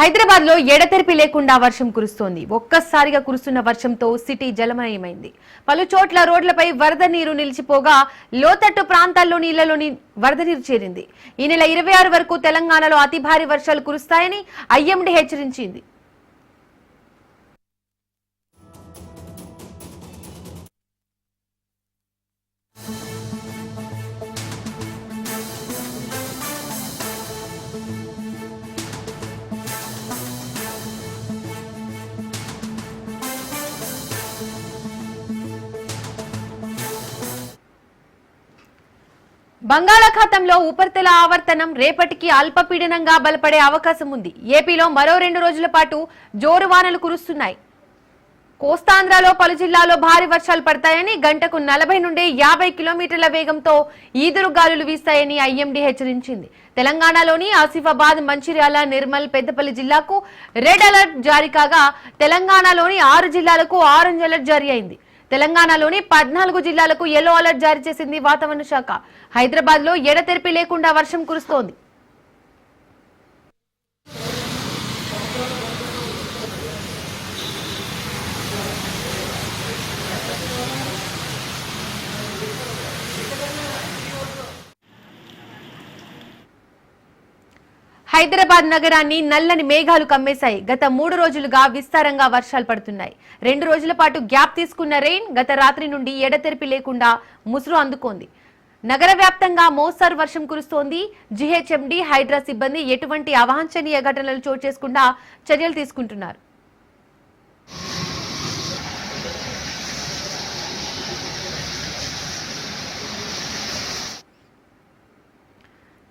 హైదరాబాద్లో ఎడతెరిపి లేకుండా వర్షం కురుస్తోంది. ఒక్కసారిగా కురుస్తున్న వర్షంతో సిటీ జలమయమైంది. పలు చోట్ల రోడ్లపై వరద నీరు నిలిచిపోగా లోతట్టు ప్రాంతాల్లో నీళ్ళలోని వరద నీరు చేరింది. ఈ నెల ఇరవై ఆరు వరకు తెలంగాణలో అతి భారీ వర్షాలు కురుస్తాయని ఐఎండీ హెచ్చరించింది బంగాళాఖాతంలో ఉపరితల ఆవర్తనం రేపటికి అల్పపీడనంగా బలపడే అవకాశం ఉంది. ఏపీలో మరో రెండు రోజుల పాటు జోరు వానలు కురుస్తున్నాయి. కోస్తాంధ్రలో పలు జిల్లాల్లో భారీ వర్షాలు పడతాయని గంటకు నలభై నుండి యాభై కిలోమీటర్ల వేగంతో ఈదురు గాలులు వీస్తాయని ఐఎండీ హెచ్చరించింది. తెలంగాణలోని ఆసిఫాబాద్ మంచిర్యాల నిర్మల్ పెద్దపల్లి జిల్లాకు రెడ్ అలర్ట్ జారీ కాగా తెలంగాణలోని ఆరు జిల్లాలకు ఆరెంజ్ అలర్ట్ జారీ అయింది. తెలంగాణలోని పద్నాలుగు జిల్లాలకు ఎల్లో అలర్ట్ జారీ చేసింది వాతావరణ శాఖ. హైదరాబాద్లో ఎడతెరిపి లేకుండా వర్షం కురుస్తోంది. హైదరాబాద్ నగరాన్ని నల్లని మేఘాలు కమ్మేశాయి. గత మూడు రోజులుగా విస్తారంగా వర్షాలు పడుతున్నాయి. రెండు రోజుల పాటు గ్యాప్ తీసుకున్న రెయిన్ గత రాత్రి నుండి ఎడతెరిపి లేకుండా ముసురు అందుకోంది. నగర వ్యాప్తంగా మోస్తరు వర్షం కురుస్తోంది. జీహెచ్ఎండి హైడ్రా సిబ్బంది ఎటువంటి అవాంఛనీయ ఘటనలు చోటు చేసుకుండా చర్యలు తీసుకుంటున్నారు.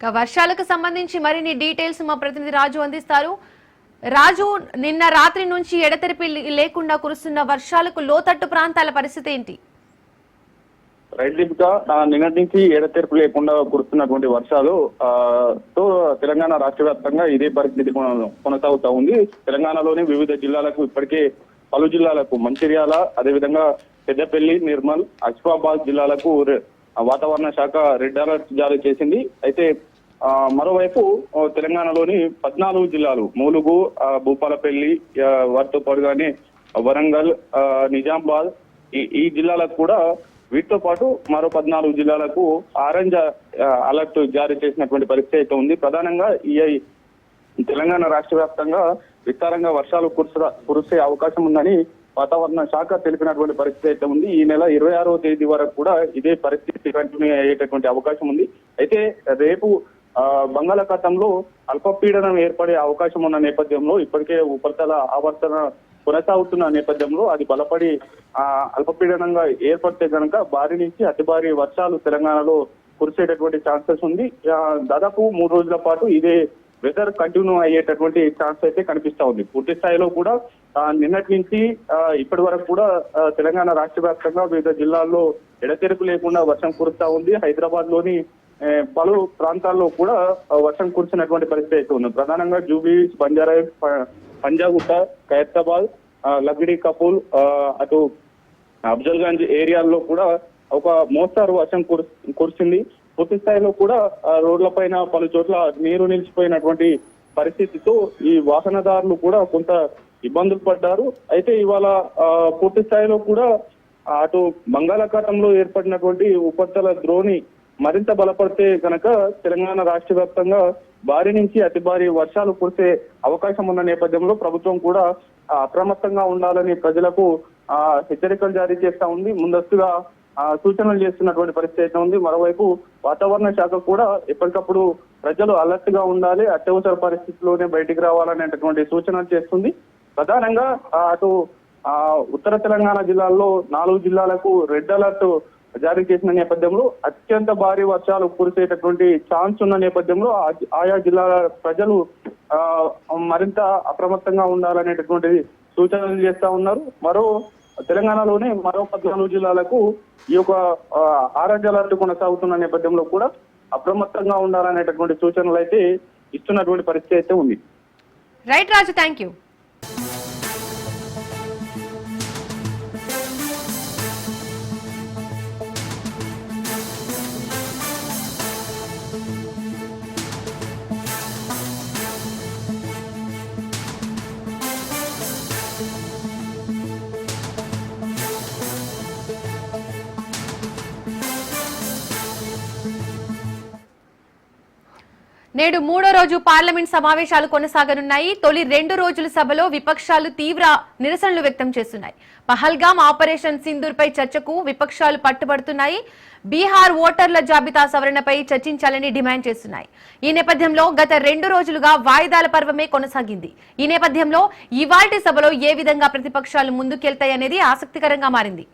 వర్షాలకు సంబంధించి మరిన్ని డీటెయిల్స్ మా ప్రతినిధి రాజు అందిస్తారు. రాజు నిన్న రాత్రి నుంచి ఎడతెరిపి లేకుండా కురుస్తున్న వర్షాలకు లోతట్టు ప్రాంతాల పరిస్థితి ఏంటి? రైట్ నిన్నటి నుంచి ఎడతెరిపి లేకుండా కురుస్తున్నటువంటి వర్షాలు తో తెలంగాణ రాష్ట్ర వ్యాప్తంగా ఇదే పరిస్థితి కొన- కొనసాగుతా ఉంది. తెలంగాణలోని వివిధ జిల్లాలకు ఇప్పటికే పలు జిల్లాలకు మంచిర్యాల అదేవిధంగా పెద్దపల్లి నిర్మల్ అసిఫాబాద్ జిల్లాలకు వాతావరణ శాఖ రెడ్ అలర్ట్ జారీ చేసింది. అయితే మరోవైపు తెలంగాణలోని పద్నాలుగు జిల్లాలు మూలుగు భూపాలపల్లి ఆ, వాటితో పాటుగానే వరంగల్ నిజామాబాద్ ఈ ఈ జిల్లాలకు కూడా వీటితో పాటు మరో పద్నాలుగు జిల్లాలకు ఆరెంజ్ అలర్ట్ జారీ చేసినటువంటి పరిస్థితి అయితే ఉంది. ప్రధానంగా ఈ తెలంగాణ రాష్ట్ర వ్యాప్తంగా విస్తారంగా వర్షాలు కురుస కురిసే అవకాశం ఉందని వాతావరణ శాఖ తెలిపినటువంటి పరిస్థితి అయితే ఉంది. ఈ నెల ఇరవై ఆరో తేదీ వరకు కూడా ఇదే పరిస్థితి కంటిన్యూ అయ్యేటటువంటి అవకాశం ఉంది. అయితే రేపు బంగాళాఖాతంలో అల్పపీడనం ఏర్పడే అవకాశం ఉన్న నేపథ్యంలో ఇప్పటికే ఉపరితల ఆవర్తన కొనసాగుతున్న నేపథ్యంలో అది బలపడి ఆ అల్పపీడనంగా ఏర్పడితే కనుక భారీ నుంచి అతి భారీ వర్షాలు తెలంగాణలో కురిసేటటువంటి ఛాన్సెస్ ఉంది. దాదాపు మూడు రోజుల పాటు ఇదే వెదర్ కంటిన్యూ అయ్యేటటువంటి ఛాన్స్ అయితే కనిపిస్తా ఉంది. పూర్తి స్థాయిలో కూడా నిన్నటి నుంచి ఇప్పటి వరకు కూడా తెలంగాణ రాష్ట్ర వ్యాప్తంగా వివిధ జిల్లాల్లో ఎడతెరుపు లేకుండా వర్షం కురుస్తా ఉంది. హైదరాబాద్లోని పలు ప్రాంతాల్లో కూడా వర్షం కురిసినటువంటి పరిస్థితి అయితే ఉంది ప్రధానంగా జూబీ బంజారా పంజాగుట్ట ఖైరతాబాద్ లగ్డి కపూల్ ఆ, అటు అఫ్జల్గంజ్ ఏరియాల్లో కూడా ఒక మోస్తారు వర్షం కురు- కురిసింది. పూర్తి స్థాయిలో కూడా రోడ్ల రోడ్లపైన పలు చోట్ల నీరు నిలిచిపోయినటువంటి పరిస్థితితో ఈ వాహనదారులు కూడా కొంత ఇబ్బందులు పడ్డారు. అయితే ఇవాళ పూర్తి స్థాయిలో కూడా అటు బంగాళాఖాతంలో ఏర్పడినటువంటి ఉపరితల ద్రోణి మరింత బలపడితే కనుక తెలంగాణ రాష్ట్ర వ్యాప్తంగా భారీ నుంచి అతి భారీ వర్షాలు కురిసే అవకాశం ఉన్న నేపథ్యంలో ప్రభుత్వం కూడా అప్రమత్తంగా ఉండాలని ప్రజలకు ఆ, హెచ్చరికలు జారీ చేస్తా ఉంది. ముందస్తుగా ఆ, సూచనలు చేస్తున్నటువంటి పరిస్థితి అయితే ఉంది. మరోవైపు వాతావరణ శాఖ కూడా ఎప్పటికప్పుడు ప్రజలు అలర్ట్గా ఉండాలి అత్యవసర పరిస్థితుల్లోనే బయటికి రావాలనేటటువంటి సూచనలు చేస్తుంది. ప్రధానంగా అటు ఆ, ఉత్తర తెలంగాణ జిల్లాల్లో నాలుగు జిల్లాలకు రెడ్ అలర్ట్ జారీ చేసిన నేపథ్యంలో అత్యంత భారీ వర్షాలు కురిసేటటువంటి ఛాన్స్ ఉన్న నేపథ్యంలో ఆ- ఆయా జిల్లాల ప్రజలు ఆ, మరింత అప్రమత్తంగా ఉండాలనేటటువంటి సూచనలు చేస్తా ఉన్నారు. మరో తెలంగాణలోనే మరో పద్నాలుగు జిల్లాలకు ఈ యొక్క ఆరోగ్య ఆరెంజ్ అలర్ట్ కొనసాగుతున్న నేపథ్యంలో కూడా అప్రమత్తంగా ఉండాలనేటటువంటి సూచనలు అయితే ఇస్తున్నటువంటి పరిస్థితి అయితే ఉంది. రైట్ రాజు థ్యాంక్ యూ నేడు మూడో రోజు పార్లమెంట్ సమావేశాలు కొనసాగనున్నాయి. తొలి రెండు రోజుల సభలో విపక్షాలు తీవ్ర నిరసనలు వ్యక్తం చేస్తున్నాయి. పహల్గాం ఆపరేషన్ సింధూర్ పై చర్చకు విపక్షాలు పట్టుబడుతున్నాయి. బీహార్ ఓటర్ల జాబితా సవరణపై చర్చించాలని డిమాండ్ చేస్తున్నాయి. ఈ నేపథ్యంలో గత రెండు రోజులుగా వాయిదాల పర్వమే కొనసాగింది. ఈ నేపథ్యంలో ఇవాల్టి సభలో ఏ విధంగా ప్రతిపక్షాలు ముందుకెళ్తాయనేది ఆసక్తికరంగా మారింది.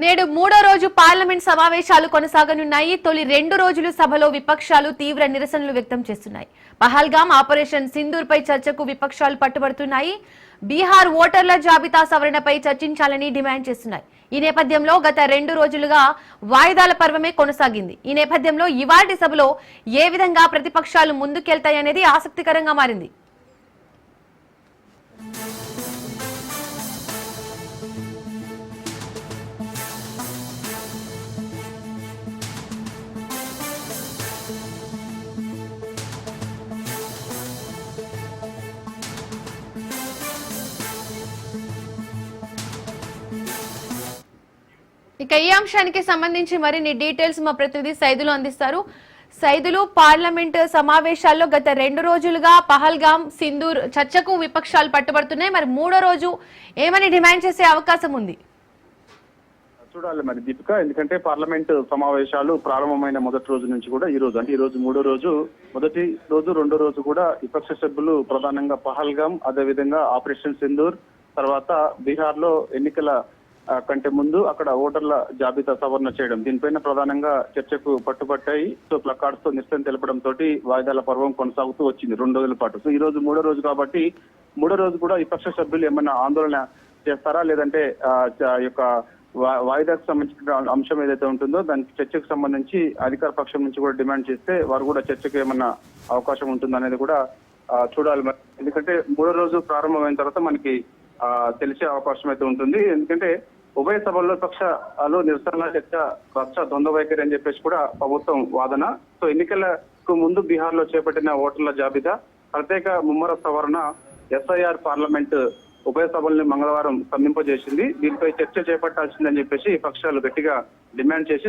నేడు మూడో రోజు పార్లమెంట్ సమావేశాలు కొనసాగనున్నాయి. తొలి రెండు రోజులు సభలో విపక్షాలు తీవ్ర నిరసనలు వ్యక్తం చేస్తున్నాయి. పహల్గాం ఆపరేషన్ సింధూర్ పై చర్చకు విపక్షాలు పట్టుబడుతున్నాయి. బీహార్ ఓటర్ల జాబితా సవరణపై చర్చించాలని డిమాండ్ చేస్తున్నాయి. ఈ నేపథ్యంలో గత రెండు రోజులుగా వాయిదాల పర్వమే కొనసాగింది. ఈ నేపథ్యంలో ఇవాటి సభలో ఏ విధంగా ప్రతిపక్షాలు ముందుకెళ్తాయనేది ఆసక్తికరంగా మారింది. ఇక ఈ అంశానికి సంబంధించి మరిన్ని డీటెయిల్స్ మా ప్రతినిధి సైదులు అందిస్తారు. సైదులు పార్లమెంట్ సమావేశాల్లో గత రెండు రోజులుగా పహల్గాం సింధూర్ చర్చకు విపక్షాలు పట్టుబడుతున్నాయి. మరి మూడో రోజు ఏమని డిమాండ్ చేసే అవకాశం ఉంది? చూడాలి మరి దీపిక. ఎందుకంటే పార్లమెంట్ సమావేశాలు ప్రారంభమైన మొదటి రోజు నుంచి కూడా ఈ రోజు అంటే ఈ రోజు మూడో రోజు మొదటి రోజు రెండో రోజు కూడా విపక్ష సభ్యులు ప్రధానంగా పహల్గాం అదేవిధంగా ఆపరేషన్ సింధూర్ తర్వాత బీహార్లో ఎన్నికల కంటే ముందు అక్కడ ఓటర్ల జాబితా సవరణ చేయడం. దీనిపైన ప్రధానంగా చర్చకు పట్టుబట్టాయి. సో ప్లకార్డ్స్తో నిరసన తెలపడంతో వాయిదాల పర్వం కొనసాగుతూ వచ్చింది రెండు రోజుల పాటు. సో ఈ రోజు మూడో రోజు కాబట్టి మూడో రోజు కూడా విపక్ష సభ్యులు ఏమైనా ఆందోళన చేస్తారా? లేదంటే ఆ, యొక్క వాయిదాకు సంబంధించిన అంశం ఏదైతే ఉంటుందో దానికి చర్చకు సంబంధించి అధికార పక్షం నుంచి కూడా డిమాండ్ చేస్తే వారు కూడా చర్చకు ఏమన్నా అవకాశం ఉంటుందనేది కూడా చూడాలి మరి. ఎందుకంటే మూడో రోజు ప్రారంభమైన తర్వాత మనకి తెలిసే అవకాశం అయితే ఉంటుంది. ఎందుకంటే ఉభయ సభల్లో పక్షాలు నిరసన చర్చ పక్ష ద్వంద్వ వైఖరి అని చెప్పేసి కూడా ప్రభుత్వం వాదన. సో ఎన్నికలకు ముందు బీహార్లో చేపట్టిన ఓటర్ల జాబితా ప్రత్యేక ముమ్మర సవరణ ఎస్ఐఆర్ పార్లమెంట్ ఉభయ సభల్ని మంగళవారం స్తంభింపజేసింది దీనిపై చర్చ చేపట్టాల్సిందని చెప్పేసి పక్షాలు గట్టిగా డిమాండ్ చేసి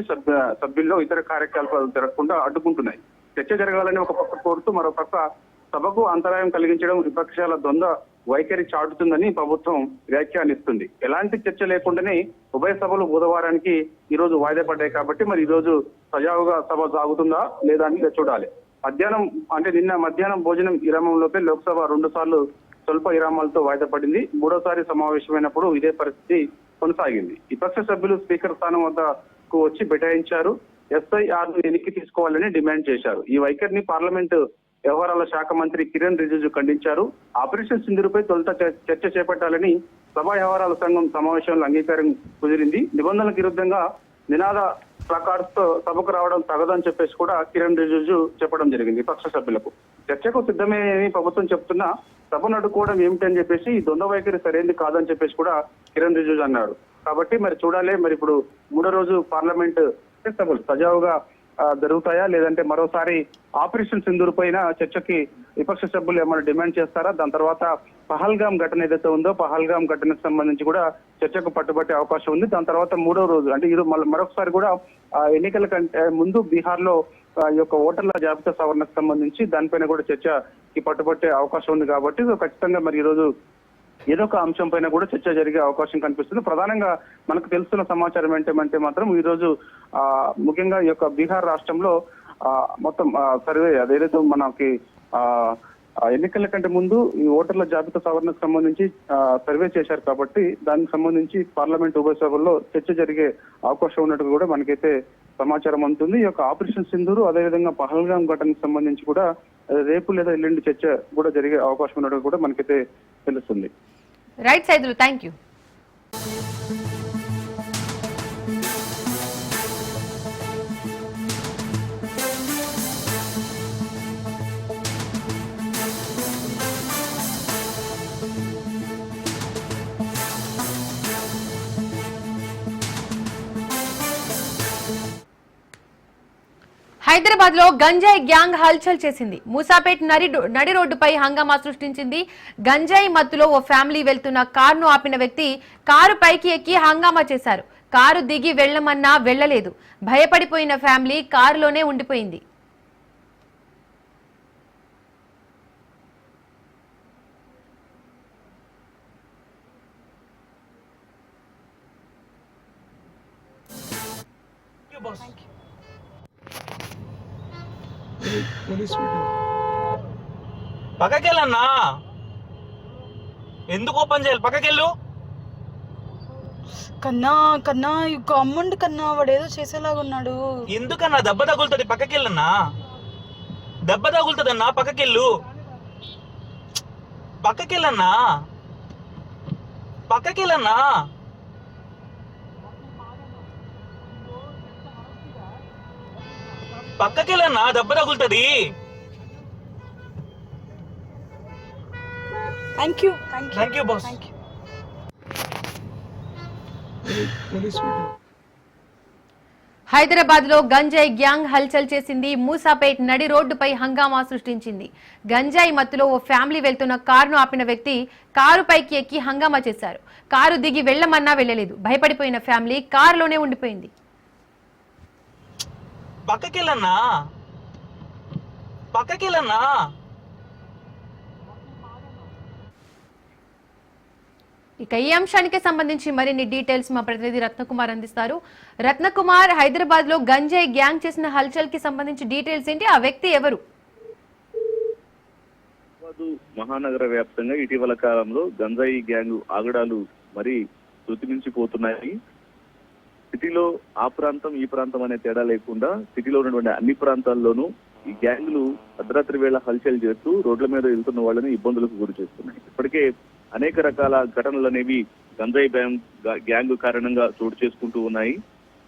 సభ్యుల్లో ఇతర కార్యకలాపాలు జరగకుండా అడ్డుకుంటున్నాయి. చర్చ జరగాలని ఒక పక్క కోరుతూ మరో పక్క సభకు అంతరాయం కలిగించడం విపక్షాల ద్వంద్వ వైఖరి చాటుతుందని ప్రభుత్వం వ్యాఖ్యానిస్తుంది. ఎలాంటి చర్చ లేకుండానే ఉభయ సభలు బుధవారానికి ఈ రోజు వాయిదా పడ్డాయి కాబట్టి మరి ఈ రోజు సజావుగా సభ సాగుతుందా లేదా అని చూడాలి. మధ్యాహ్నం అంటే నిన్న మధ్యాహ్నం భోజనం విరామంలోపే లోక్సభ రెండు సార్లు స్వల్ప విరామాలతో వాయిదా పడింది. మూడోసారి సమావేశమైనప్పుడు ఇదే పరిస్థితి కొనసాగింది. విపక్ష సభ్యులు స్పీకర్ స్థానం వద్దకు వచ్చి బెటాయించారు. ఎస్ఐఆర్ను వెనక్కి తీసుకోవాలని డిమాండ్ చేశారు. ఈ వైఖరిని పార్లమెంటు వ్యవహారాల శాఖ మంత్రి కిరణ్ రిజిజు ఖండించారు. ఆపరేషన్ సింధురుపై తొలుత చర్చ చేపట్టాలని సభా వ్యవహారాల సంఘం సమావేశంలో అంగీకారం కుదిరింది. నిబంధనలకు విరుద్ధంగా నినాద ప్లకార్డ్స్తో సభకు రావడం తగదని చెప్పేసి కూడా కిరణ్ రిజిజు చెప్పడం జరిగింది పక్ష సభ్యులకు. చర్చకు సిద్ధమే ప్రభుత్వం చెప్తున్నా సభ నడుకోవడం ఏమిటని చెప్పేసి ఈ వైఖరి సరైనది కాదని చెప్పేసి కూడా కిరణ్ రిజిజు అన్నాడు కాబట్టి మరి చూడాలి మరి ఇప్పుడు మూడో రోజు పార్లమెంట్ సభలు సజావుగా జరుగుతాయా? లేదంటే మరోసారి ఆపరేషన్ సింధూర్ పైన చర్చకి విపక్ష సభ్యులు ఏమైనా డిమాండ్ చేస్తారా? దాని తర్వాత పహల్గాం ఘటన ఏదైతే ఉందో పహల్గాం ఘటనకు సంబంధించి కూడా చర్చకు పట్టుబట్టే అవకాశం ఉంది. దాని తర్వాత మూడో రోజు అంటే ఇది మరొకసారి కూడా ఎన్నికల కంటే ముందు బీహార్లో ఈ యొక్క ఓటర్ల జాబితా సవరణకు సంబంధించి దానిపైన కూడా చర్చకి పట్టుబట్టే అవకాశం ఉంది కాబట్టి ఖచ్చితంగా మరి ఈ రోజు ఏదో ఒక అంశం పైన కూడా చర్చ జరిగే అవకాశం కనిపిస్తుంది. ప్రధానంగా మనకు తెలుస్తున్న సమాచారం ఏంటంటే మాత్రం ఈ రోజు ఆ ముఖ్యంగా ఈ యొక్క బీహార్ రాష్ట్రంలో ఆ మొత్తం సర్వే అదేదైతే మనకి ఆ ఎన్నికల కంటే ముందు ఈ ఓటర్ల జాబితా సవరణకు సంబంధించి సర్వే చేశారు కాబట్టి దానికి సంబంధించి పార్లమెంట్ ఉభయ సభల్లో చర్చ జరిగే అవకాశం ఉన్నట్టు కూడా మనకైతే సమాచారం అందుతుంది. ఈ యొక్క ఆపరేషన్ సింధూరు అదేవిధంగా పహల్గాం ఘటనకు సంబంధించి కూడా రేపు లేదా ఎల్లుండి చర్చ కూడా జరిగే అవకాశం ఉన్నట్టు కూడా మనకైతే తెలుస్తుంది. రైట్ సైదులు థ్యాంక్ యూ హైదరాబాద్లో గంజాయి గ్యాంగ్ హల్చల్ చేసింది. మూసాపేట్ నడి నడి రోడ్డుపై హంగామా సృష్టించింది. గంజాయి మత్తులో ఓ ఫ్యామిలీ వెళ్తున్న కారును ఆపిన వ్యక్తి కారు పైకి ఎక్కి హంగామా చేశారు. కారు దిగి వెళ్ళమన్నా వెళ్ళలేదు భయపడిపోయిన ఫ్యామిలీ కారులోనే ఉండిపోయింది పోలీస్ మీటింగ్ పక్కకెళ్ళన్నా ఎందుకు ఓపెన్ చేయాలి? పక్కకెళ్ళు. కన్నా కన్నా ఇక అమ్ముండి కన్నా వాడు ఏదో చేసేలాగా ఉన్నాడు ఎందుకన్నా? దెబ్బ తగులుతుంది పక్కకెళ్ళన్నా. దెబ్బ తగులుతుందన్నా పక్కకెళ్ళు. పక్కకెళ్ళన్నా. పక్కకెళ్ళన్నా. పక్కకెళ్ళన్నా దెబ్బ తగులుతుంది. Thank you thank you boss thank you హైదరాబాద్లో గంజాయి గ్యాంగ్ హల్చల్ చేసింది మూసాపేట్ నడి రోడ్డుపై హంగామా సృష్టించింది. గంజాయి మత్తులో ఓ ఫ్యామిలీ వెళ్తున్న కారును ఆపిన వ్యక్తి కారు పైకి ఎక్కి హంగామా చేశారు. కారు దిగి వెళ్ళమన్నా వెళ్ళలేదు భయపడిపోయిన ఫ్యామిలీ కారులోనే ఉండిపోయింది. పక్కకెళ్ళన్నా. పక్కకెళ్ళన్నా. ఇక ఈ అంశానికి సంబంధించి మరిన్ని డీటెయిల్స్ మా ప్రతినిధి రత్నకుమార్ అందిస్తారు. రత్నకుమార్ హైదరాబాద్లో గంజాయి గ్యాంగ్ చేసిన హల్చల్కి సంబంధించి డీటెయిల్స్ ఏంటి? ఆ వ్యక్తి ఎవరు? మహానగర వ్యాప్తంగా ఇటీవల కాలంలో గంజాయి గ్యాంగ్ ఆగడాలు మరి శృతిమించిపోతున్నాయి సిటీలో ఆ ప్రాంతం ఈ ప్రాంతం అనే తేడా లేకుండా సిటీలో ఉన్నటువంటి అన్ని ప్రాంతాల్లోనూ ఈ గ్యాంగులు అర్ధరాత్రి వేళ హల్చల్ చేస్తూ రోడ్ల మీద వెళ్తున్న వాళ్ళని ఇబ్బందులకు గురి చేస్తున్నాయి. ఇప్పటికే అనేక రకాల ఘటనలు అనేవి గంజాయి గ్యాంగ్ కారణంగా చోటు చేసుకుంటూ ఉన్నాయి.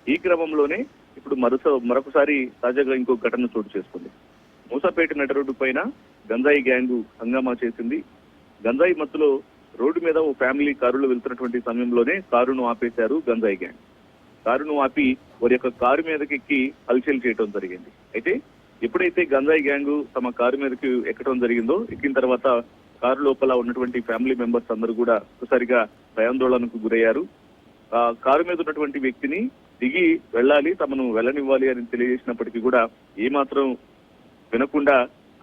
ఈ క్రమంలోనే ఇప్పుడు మరుస మరొకసారి తాజాగా ఇంకో ఘటన చోటు చేసుకుంది. మూసాపేట నడి రోడ్డు పైన గంజాయి గ్యాంగ్ హంగామా చేసింది. గంజాయి మత్తులో రోడ్డు మీద ఓ ఫ్యామిలీ కారులో వెళ్తున్నటువంటి సమయంలోనే కారును ఆపేశారు గంజాయి గ్యాంగ్. కారును ఆపి వారి యొక్క కారు మీదకి ఎక్కి హల్చల్ చేయడం జరిగింది. అయితే ఎప్పుడైతే గంజాయి గ్యాంగ్ తమ కారు మీదకి ఎక్కడం జరిగిందో ఎక్కిన తర్వాత కారు లోపల ఉన్నటువంటి ఫ్యామిలీ మెంబర్స్ అందరూ కూడా ఒకసారిగా భయాందోళనకు గురయ్యారు. ఆ కారు మీద ఉన్నటువంటి వ్యక్తిని దిగి వెళ్ళాలి తమను వెళ్ళనివ్వాలి అని తెలియజేసినప్పటికీ కూడా ఏమాత్రం వినకుండా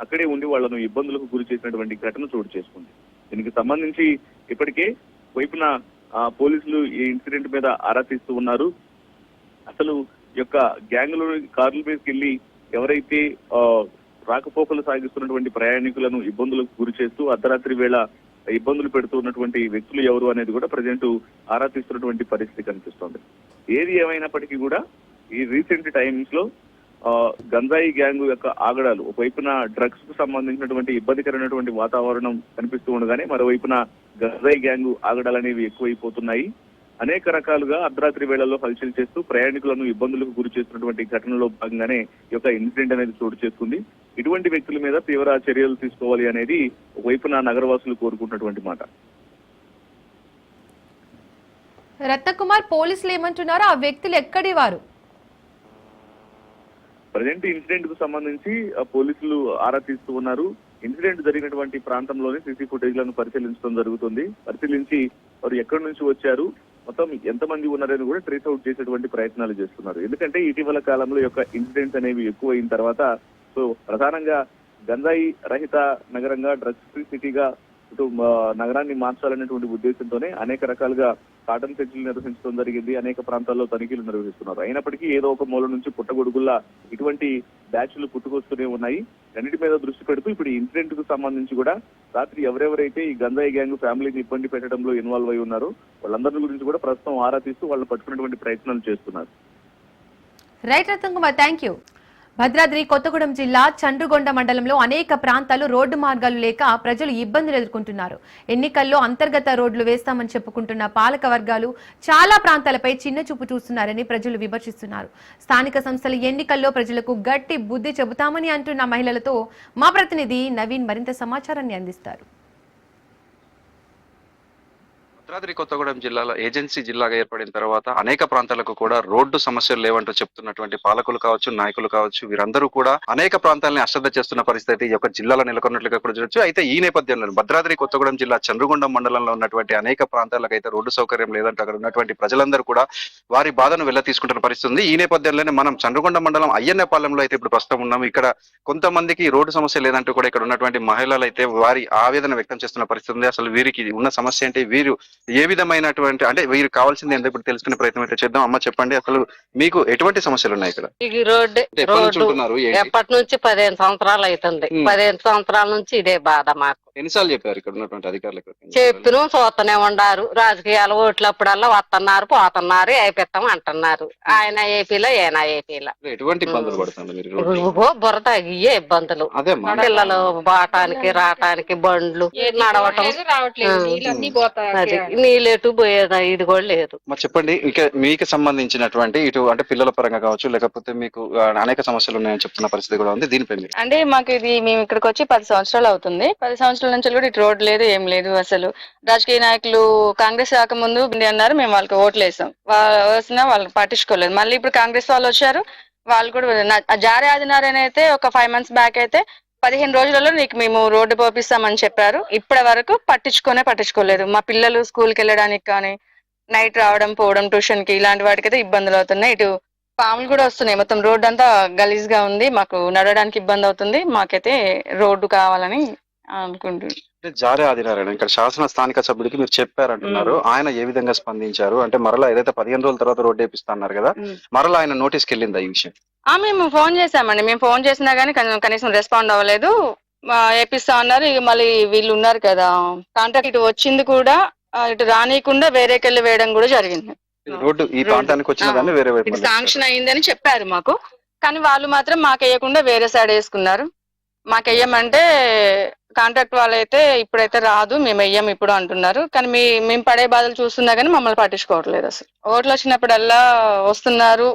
అక్కడే ఉండి వాళ్ళను ఇబ్బందులకు గురి చేసినటువంటి ఘటన చోటు చేసుకుంది. దీనికి సంబంధించి ఇప్పటికే వైపున పోలీసులు ఈ ఇన్సిడెంట్ మీద ఆరా తీస్తూ ఉన్నారు. అసలు యొక్క గ్యాంగ్లో కార్ల మీదకి వెళ్ళి ఎవరైతే రాకపోకలు సాగిస్తున్నటువంటి ప్రయాణికులను ఇబ్బందులకు గురి చేస్తూ అర్ధరాత్రి వేళ ఇబ్బందులు పెడుతూ ఉన్నటువంటి వ్యక్తులు ఎవరు అనేది కూడా ప్రజెంట్ ఆరా తీస్తున్నటువంటి పరిస్థితి కనిపిస్తోంది. ఏది ఏమైనప్పటికీ కూడా ఈ రీసెంట్ టైమ్స్లో ఆ, గంజాయి గ్యాంగ్ యొక్క ఆగడాలు ఒకవైపున డ్రగ్స్కు సంబంధించినటువంటి ఇబ్బందికరమైనటువంటి వాతావరణం కనిపిస్తూ ఉండగానే మరోవైపున గంజాయి గ్యాంగ్ ఆగడాలు అనేవి ఎక్కువైపోతున్నాయి. అనేక రకాలుగా అర్ధరాత్రి వేళల్లో హల్చల్ చేస్తూ ప్రయాణికులను ఇబ్బందులకు గురి చేస్తున్నటువంటి ఘటనలో భాగంగానే ఈ యొక్క ఇన్సిడెంట్ అనేది చోటు చేసుకుంది. ఇటువంటి వ్యక్తుల మీద తీవ్ర చర్యలు తీసుకోవాలి అనేది ఒకవైపున నగరవాసులు కోరుకుంటున్నటువంటి మాట. రత్నకుమార్ పోలీసులు ఏమంటున్నారు ఆ వ్యక్తులు ఎక్కడి వారు? ప్రజెంట్ ఇన్సిడెంట్కు సంబంధించి పోలీసులు ఆరా తీస్తూ ఉన్నారు. ఇన్సిడెంట్ జరిగినటువంటి ప్రాంతంలోనే సీసీ ఫుటేజ్లను పరిశీలించడం జరుగుతుంది. పరిశీలించి వారు ఎక్కడి నుంచి వచ్చారు? మొత్తం ఎంతమంది ఉన్నారని కూడా ట్రేస్ అవుట్ చేసేటువంటి ప్రయత్నాలు చేస్తున్నారు. ఎందుకంటే ఇటీవల కాలంలో యొక్క ఇన్సిడెంట్స్ అనేవి ఎక్కువ అయిన తర్వాత సో ప్రధానంగా గంజాయి రహిత నగరంగా డ్రగ్స్ ఫ్రీ సిటీగా ఇటు నగరాన్ని మార్చాలనేటువంటి ఉద్దేశంతోనే అనేక రకాలుగా కాటన్ సెంచులు నిర్వహించడం జరిగింది. అనేక ప్రాంతాల్లో తనిఖీలు నిర్వహిస్తున్నారు. అయినప్పటికీ ఏదో ఒక మూల నుంచి పుట్టగొడుగుల్లా ఇటువంటి బ్యాచ్లు పుట్టుకొస్తూనే ఉన్నాయి. అన్నిటి మీద దృష్టి పెడుతూ ఇప్పుడు ఈ ఇన్సిడెంట్కు సంబంధించి కూడా రాత్రి ఎవరెవరైతే ఈ గంజాయి గ్యాంగ్ ఫ్యామిలీని ఇబ్బంది పెట్టడంలో ఇన్వాల్వ్ అయి ఉన్నారో వాళ్ళందరి గురించి కూడా ప్రస్తుతం ఆరా తీస్తూ వాళ్ళని పట్టుకునేటువంటి ప్రయత్నాలు చేస్తున్నారు. Right Ratnakumar thank you Bhadradri Kothagudem జిల్లా చండ్రుగొండ మండలంలో అనేక ప్రాంతాలు రోడ్డు మార్గాలు లేక ప్రజలు ఇబ్బందులు ఎదుర్కొంటున్నారు. ఎన్నికల్లో అంతర్గత రోడ్లు వేస్తామని చెప్పుకుంటున్న పాలక వర్గాలు చాలా ప్రాంతాలపై చిన్న చూపు చూస్తున్నారని ప్రజలు విమర్శిస్తున్నారు. స్థానిక సంస్థల ఎన్నికల్లో ప్రజలకు గట్టి బుద్ధి చెబుతామని అంటున్న మహిళలతో మా ప్రతినిధి నవీన్ మరింత సమాచారాన్ని అందిస్తారు. భద్రాద్రి కొత్తగూడెం జిల్లాలో ఏజెన్సీ జిల్లాగా ఏర్పడిన తర్వాత అనేక ప్రాంతాలకు కూడా రోడ్డు సమస్యలు లేవంటూ చెప్తున్నటువంటి పాలకులు కావచ్చు నాయకులు కావచ్చు వీరందరూ కూడా అనేక ప్రాంతాలని అశ్రద్ధ చేస్తున్న పరిస్థితి ఈ యొక్క జిల్లాలో నెలకొన్నట్లుగా కూడా చూడొచ్చు. అయితే ఈ నేపథ్యంలో భద్రాద్రి కొత్తగూడెం జిల్లా చంద్రగుండం మండలంలో ఉన్నటువంటి అనేక ప్రాంతాలకు అయితే రోడ్డు సౌకర్యం లేదంటూ అక్కడ ఉన్నటువంటి ప్రజలందరూ కూడా వారి బాధను వెళ్ళ తీసుకుంటున్న పరిస్థితి ఉంది. ఈ నేపథ్యంలోనే మనం చంద్రగొండ మండలం అయ్యన్నపాలెంలో అయితే ఇప్పుడు ప్రస్తుతం ఉన్నాం. ఇక్కడ కొంతమందికి రోడ్డు సమస్య లేదంటూ కూడా ఇక్కడ ఉన్నటువంటి మహిళలు అయితే వారి ఆవేదన వ్యక్తం చేస్తున్న పరిస్థితి ఉంది. అసలు వీరికి ఉన్న సమస్య ఏంటి? వీరు ఏ విధమైనటువంటి అంటే వీరు కావాల్సింది ఏంటో ఇప్పుడు తెలుసుకునే ప్రయత్నం అయితే చేద్దాం అమ్మ చెప్పండి అసలు మీకు ఎటువంటి సమస్యలు ఉన్నాయి ఇక్కడ ఈ రోడ్డు ఎప్పటి నుంచి రోడ్డు ఉంటున్నారు ఏంటి? ఎప్పటి నుంచి పదిహేను సంవత్సరాలు అవుతుంది. పదిహేను సంవత్సరాల నుంచి ఇదే బాధ మాకు ఎన్నిసార్లు చెప్పారు ఇక్కడ ఉన్నటువంటి అధికారులకు చెప్పిన చూస్తూనే ఉండారు. రాజకీయాలు ఓట్లప్పుడల్లా వస్తున్నారు పోతున్నారు అయిపోతాం అంటున్నారు. ఆయన ఏపీలో ఈయన ఏపీలో. ఎటువంటి ఇబ్బందులు పడుతుంది మీరు రోడ్డు? ఓ బురద ఇయ్యే ఇబ్బందులు. అదే అమ్మా. పిల్లలు పోవటానికి రావటానికి బండ్లు నడవటం. అది నీళ్ళెటు పోయేదా ఇది కూడా లేదు. మరి చెప్పండి ఇక మీకు సంబంధించినటువంటి ఇటు అంటే పిల్లల పరంగా కావచ్చు లేకపోతే మీకు అనేక సమస్యలు ఉన్నాయని చెప్తున్న పరిస్థితి కూడా ఉంది. దీనిపై మీరు అంటే మాకు ఇది మేము ఇక్కడికి వచ్చి పది సంవత్సరాలు అవుతుంది. పది సంవత్సరాల నుంచి కూడా ఇటు రోడ్ లేదు ఏం లేదు అసలు. రాజకీయ నాయకులు కాంగ్రెస్ రాకముందు అన్నారు మేము వాళ్ళకి ఓట్లు వేసాం. వాళ్ళు వేసినా వాళ్ళు పట్టించుకోలేదు. మళ్ళీ ఇప్పుడు కాంగ్రెస్ వాళ్ళు వచ్చారు వాళ్ళు కూడా జారీ జారే ఆదినారాయణ అయితే ఒక ఫైవ్ మంత్స్ బ్యాక్ అయితే పదిహేను రోజులలో నీకు మేము రోడ్డు పోపిస్తామని చెప్పారు. ఇప్పటి వరకు పట్టించుకోనే పట్టించుకోలేదు. మా పిల్లలు స్కూల్కి వెళ్ళడానికి కానీ నైట్ రావడం పోవడం ట్యూషన్కి ఇలాంటి వాటికైతే ఇబ్బందులు అవుతున్నాయి. ఇటు పాములు కూడా వస్తున్నాయి. మొత్తం రోడ్డు అంతా గలీజ్గా ఉంది. మాకు నడవడానికి ఇబ్బంది అవుతుంది. మాకైతే రోడ్డు కావాలని అనుకుంటున్నాం. అంటే జారే ఆదినారాయణ ఇక్కడ శాసన స్థానిక సభ్యుడికి మీరు చెప్పారంటున్నారు. ఆయన ఏ విధంగా స్పందించారు? అంటే మరలా ఏదైతే పదిహేను రోజుల తర్వాత రోడ్డు వేపిస్తా అన్నారు కదా. మరలా ఆయన నోటీస్కి వెళ్ళిందా ఈ విషయం? ఆ మేము ఫోన్ చేసామండి మేము ఫోన్ చేసినా గానీ కనీ- కనీసం రెస్పాండ్ అవ్వలేదు. ఆ, ఏపిస్తా అన్నారు. ఇక మళ్ళీ వీళ్ళు ఉన్నారు కదా. కాంట్రాక్ట్ ఇటు వచ్చింది కూడా ఆ, ఇటు రానియకుండా వేరేకెళ్ళి వేయడం కూడా జరిగింది. రోడ్డు ఈ. ప్రాంతానికి వచ్చిన దాన్ని వేరే వైపు మళ్ళించారు. శాంక్షన్ అయిందని చెప్పారు మాకు. కానీ వాళ్ళు మాత్రం మాకు వేయకుండా వేరే సైడ్ వేసుకున్నారు. మాకు వేయమంటే కాంట్రాక్ట్ వాళ్ళైతే ఇప్పుడైతే రాదు మేము వెయ్యం ఇప్పుడు అంటున్నారు. కానీ మీ మేము పడే బాధలు చూస్తున్నా కానీ మమ్మల్ని పట్టించుకోవట్లేదు అసలు. ఓట్లు వచ్చినప్పుడల్లా వస్తున్నారు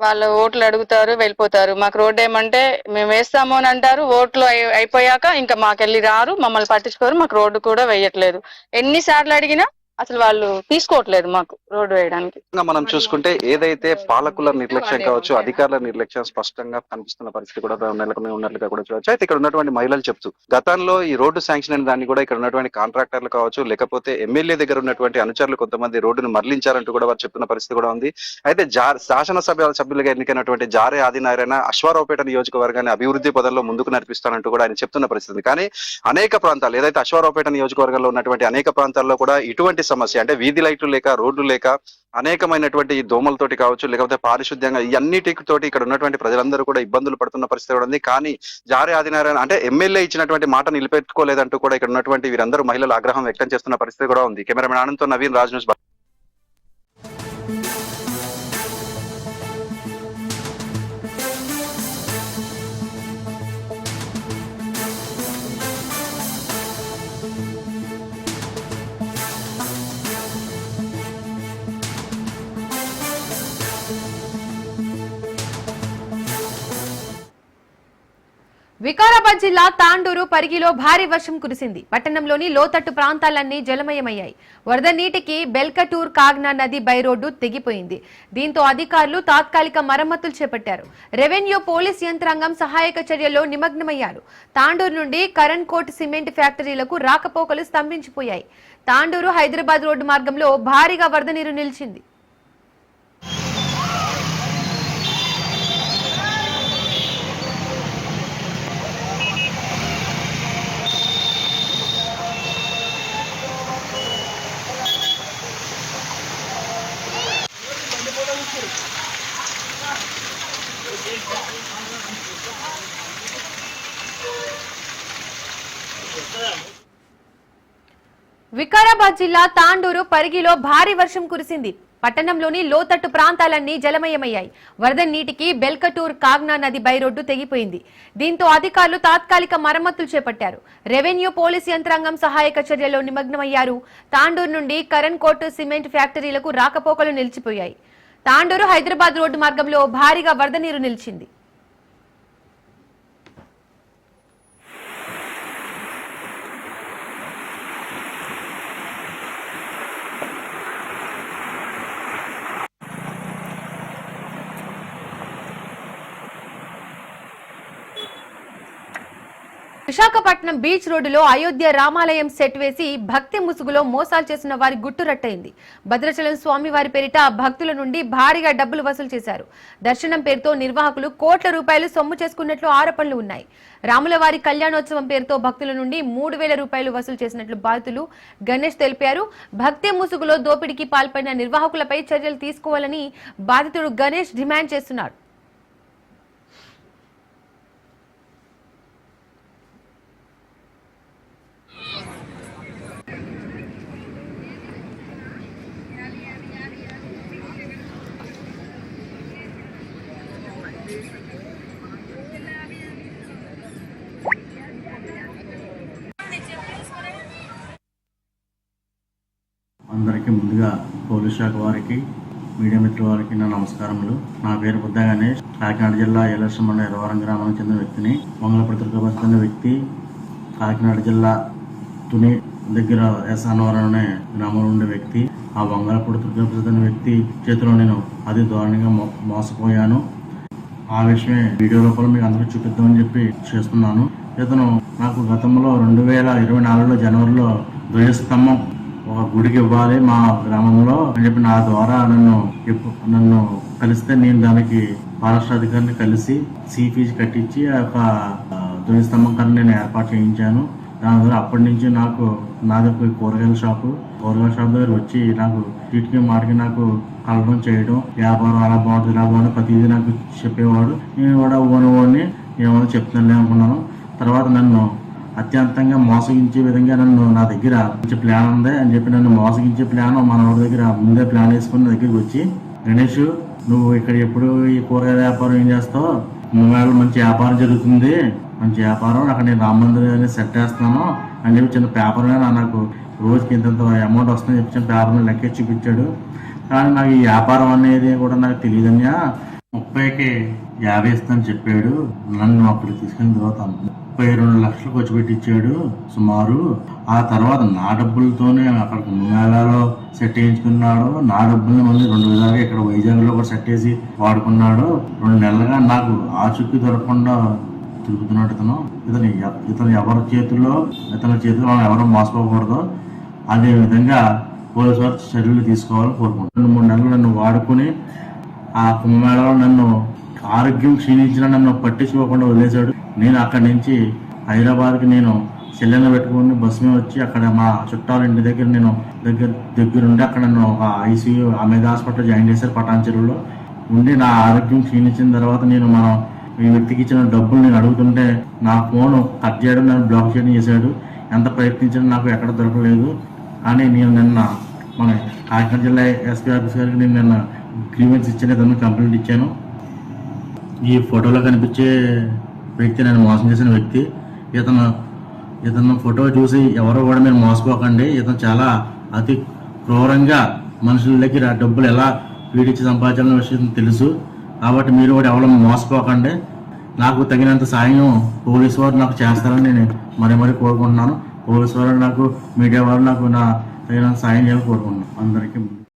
వాళ్ళు ఓట్లు అడుగుతారు వెళ్ళిపోతారు. మాకు రోడ్డు ఏమంటే మేము వేస్తాము అని అంటారు ఓట్లు అయి- అయిపోయాక ఇంకా మాకెళ్ళి రారు మమ్మల్ని పట్టించుకోరు మాకు రోడ్డు కూడా వేయట్లేదు. ఎన్నిసార్లు అడిగినా అసలు వాళ్ళు తీసుకోవట్లేదు మాకు రోడ్డు వేయడానికి. ఇంకా మనం చూసుకుంటే ఏదైతే పాలకుల నిర్లక్ష్యం కావచ్చు అధికారుల నిర్లక్ష్యం స్పష్టంగా కనిపిస్తున్న పరిస్థితి కూడా నెలకొని ఉన్నట్లుగా కూడా చూడొచ్చు. అయితే ఇక్కడ ఉన్నటువంటి మహిళలు చెప్తూ గతంలో ఈ రోడ్డు శాంక్షన్ అయిన దాన్ని కూడా ఇక్కడ ఉన్నటువంటి కాంట్రాక్టర్లు కావచ్చు లేకపోతే ఎమ్మెల్యే దగ్గర ఉన్నటువంటి అనుచరులు కొంతమంది రోడ్డును మరలించారంటూ కూడా వారు చెప్తున్న పరిస్థితి కూడా ఉంది. అయితే శాసనసభ సభ్యులుగా ఎన్నికైనటువంటి జారే ఆదినారాయణ అశ్వారావుపేట నియోజకవర్గాన్ని అభివృద్ధి పదంలో ముందుకు నడిపిస్తానంటూ కూడా ఆయన చెప్తున్న పరిస్థితి ఉంది. కానీ అనేక ప్రాంతాలు ఏదైతే అశ్వారావుపేట నియోజకవర్గంలో ఉన్నటువంటి అనేక ప్రాంతాల్లో కూడా ఇటువంటి సమస్య. అంటే వీధి లైట్లు లేక రోడ్లు లేక అనేకమైనటువంటి దోమలతోటి కావచ్చు లేకపోతే పారిశుద్ధ్యంగా ఇవన్నిటితోటి ఇక్కడ ఉన్నటువంటి ప్రజలందరూ కూడా ఇబ్బందులు పడుతున్న పరిస్థితి కూడా ఉంది. కానీ జారీ ఆదినారాయణ అంటే ఎమ్మెల్యే ఇచ్చినటువంటి మాట నిలబెట్టుకోలేదంటూ కూడా ఇక్కడ ఉన్నటువంటి వీరందరూ మహిళలు ఆగ్రహం వ్యక్తం చేస్తున్న పరిస్థితి కూడా ఉంది. కెమెరామెన్ ఆనంద్తో నవీన్ రాజ్ న్యూస్ వికారాబాద్ జిల్లా తాండూరు పరిగిలో భారీ వర్షం కురిసింది. పట్టణంలోని లోతట్టు ప్రాంతాలన్నీ జలమయమయ్యాయి. వరద నీటికి బెల్కటూర్ కాగ్నా నది బైరోడ్డు తెగిపోయింది. దీంతో అధికారులు తాత్కాలిక మరమ్మతులు చేపట్టారు. రెవెన్యూ పోలీస్ యంత్రాంగం సహాయక చర్యల్లో నిమగ్నమయ్యారు. తాండూరు నుండి కరణ్ కోట్ సిమెంట్ ఫ్యాక్టరీలకు రాకపోకలు స్తంభించిపోయాయి. తాండూరు హైదరాబాద్ రోడ్డు మార్గంలో భారీగా వరద నీరు నిలిచింది. వికారాబాద్ జిల్లా తాండూరు పరిగిలో భారీ వర్షం కురిసింది. పట్టణంలోని లోతట్టు ప్రాంతాలన్నీ జలమయమయ్యాయి. వరద నీటికి బెల్కటూర్ కాగ్నా నది బైరోడ్డు తెగిపోయింది. దీంతో అధికారులు తాత్కాలిక మరమ్మతులు చేపట్టారు. రెవెన్యూ పోలీస్ యంత్రాంగం సహాయక చర్యల్లో నిమగ్నమయ్యారు. తాండూరు నుండి కరణ్ కోట్ సిమెంట్ ఫ్యాక్టరీలకు రాకపోకలు నిలిచిపోయాయి. తాండూరు హైదరాబాద్ రోడ్డు మార్గంలో భారీగా వరద నీరు నిలిచింది. విశాఖపట్నం బీచ్ రోడ్డులో అయోధ్య రామాలయం సెట్ వేసి భక్తి ముసుగులో మోసాలు చేసిన వారి గుట్టురట్టయింది భద్రాచలం స్వామి వారి పేరిట భక్తుల నుండి భారీగా డబ్బులు వసూలు చేశారు. దర్శనం పేరుతో నిర్వాహకులు కోట్ల రూపాయలు సొమ్ము చేసుకున్నట్లు ఆరోపణలు ఉన్నాయి. రాములవారి కళ్యాణోత్సవం పేరుతో భక్తుల నుండి మూడు వేల రూపాయలు వసూలు చేసినట్లు బాధితులు గణేష్ తెలిపారు. భక్తి ముసుగులో దోపిడీకి పాల్పడిన నిర్వాహకులపై చర్యలు తీసుకోవాలని బాధితుడు గణేష్ డిమాండ్ చేస్తున్నాడు అందరికీ ముందుగా పోలీస్ శాఖ వారికి మీడియా మిత్రుల వారికి నా నమస్కారములు. నా పేరు బుద్ధ గణేష్. కాకినాడ జిల్లా ఏలర్శం మండలం ఎరవరం గ్రామానికి చెందిన వ్యక్తిని మంగళపడి దుర్గాబాద్ చెందిన వ్యక్తి కాకినాడ జిల్లా తుని దగ్గర ఎస్ అన్నవరం అనే గ్రామంలో ఉండే వ్యక్తి ఆ వంగలపూడి దుర్గాప్రసాద్ వ్యక్తి చేతిలో నేను అతి దారుణంగా మోసపోయాను. ఆ విషయమే వీడియో రూపంలో మీకు అందరూ చూపిద్దామని చెప్పి చేస్తున్నాను. ఇతను నాకు గతంలో రెండు వేల ఇరవై నాలుగులో జనవరిలో ధ్వజస్తంభం ఒక గుడికి ఇవ్వాలి మా గ్రామంలో అని చెప్పి నా ద్వారా నన్ను నన్ను కలిస్తే నేను దానికి ఫారెస్ట్ అధికారిని కలిసి సీ ఫీజు కట్టించి ఆ యొక్క ఆ, ధ్వజస్తంభం కన్నా నేను ఏర్పాటు చేయించాను. దాని ద్వారా అప్పటి నుంచి నాకు నాది ఒక కూరగాయల షాపు కూరగాయల షాప్ దగ్గర వచ్చి నాకు చీటికి మాటికి నాకు కలవడం చేయడం వ్యాపారం అలా బాగుంటుంది ఇలా బాగుంటుంది ప్రతిదీ నాకు చెప్పేవాడు. నేను కూడా ఓని ఓని ఏమైనా చెప్తానులే అనుకున్నాను. తర్వాత నన్ను అత్యంతంగా మోసగించే విధంగా నన్ను నా దగ్గర మంచి ప్లాన్ ఉంది అని చెప్పి నన్ను మోసగించే ప్లాన్ మన వాడి దగ్గర ముందే ప్లాన్ వేసుకుని నా దగ్గరికి వచ్చి గణేష్ నువ్వు ఇక్కడ ఎప్పుడు ఈ కూరగాయల వ్యాపారం ఏం చేస్తావు? మూడు మంచి వ్యాపారం జరుగుతుంది. మంచి వ్యాపారం. అక్కడ నేను రామ మందిరం సెట్ చేస్తున్నాను. అని చెప్పి చిన్న పేపర్ నాకు రోజుకి ఇంత అమౌంట్ వస్తుందని చెప్పి చిన్న పేపర్ లెక్క చూపించాడు. కానీ నాకు ఈ వ్యాపారం అనేది కూడా నాకు తెలియదన్యా ముప్పైకి యాభై ఇస్తానని చెప్పాడు. నన్ను అప్పుడు తీసుకుని తర్వాత ముప్పై రెండు లక్షలు ఖర్చు పెట్టించాడు సుమారు. ఆ తర్వాత నా డబ్బులతోనే అక్కడ కుంభమేళాలో సెట్ చేయించుకున్నాడు. నా డబ్బుల్ని మళ్ళీ రెండు విధాలుగా ఇక్కడ వైజాగ్లో కూడా సెట్ చేసి వాడుకున్నాడు. రెండు నెలలుగా నాకు ఆచూకీ దొరకకుండా తిరుగుతున్నాడు ఇతను. ఇతను ఎ- ఇతను ఎవరి చేతుల్లో ఇతని చేతిలో మనం ఎవరు మోసపోకూడదు. అదే విధంగా పోలీసు వారు చర్యలు తీసుకోవాలని కోరుకుంటున్నాను. రెండు మూడు నెలలు నన్ను వాడుకుని ఆ కుంభమేళలో నన్ను ఆరోగ్యం క్షీణించిన నన్ను పట్టించుకోకుండా వదిలేశాడు. నేను అక్కడి నుంచి హైదరాబాద్కి నేను చెల్లెన పెట్టుకుని బస్సు మీద వచ్చి అక్కడ మా చుట్టాల ఇంటి దగ్గర నేను దగ్గర దగ్గరుండి అక్కడ నన్ను ఒక ఐసీయూ అమేద హాస్పిటల్ జాయిన్ చేశారు పటాన్ చెరువులో ఉండి నా ఆరోగ్యం క్షీణించిన తర్వాత నేను మనం ఈ వ్యక్తికి ఇచ్చిన డబ్బులు నేను అడుగుతుంటే నా ఫోన్ కట్ చేయడం నన్ను బ్లాక్ చేయడం చేశాడు. ఎంత ప్రయత్నించినా నాకు ఎక్కడ దొరకలేదు. అని నేను నిన్న మన కాకినాడ జిల్లా ఎస్పీ ఆఫీస్ గారికి నేను నిన్న గ్రీవెన్స్ ఇచ్చాను ఇతను కంప్లైంట్ ఇచ్చాను. ఈ ఫోటోలో కనిపించే వ్యక్తి నన్ను మోసం చేసిన వ్యక్తి ఇతను ఇతను ఫోటో చూసి ఎవరు కూడా మీరు మోసపోకండి. ఇతను చాలా అతి క్రూరంగా మనుషుల దగ్గర డబ్బులు ఎలా పీడించి సంపాదించాలనే విషయం తెలుసు. కాబట్టి మీరు కూడా ఎవరు మోసపోకండి. నాకు తగినంత సాయం పోలీసు వారు నాకు చేస్తారని నేను మరీ మరీ కోరుకుంటున్నాను. పోలీసు వారు నాకు మీడియా వారు నాకు నా తగినంత సాయం చేయాలని కోరుకుంటున్నాను. అందరికీ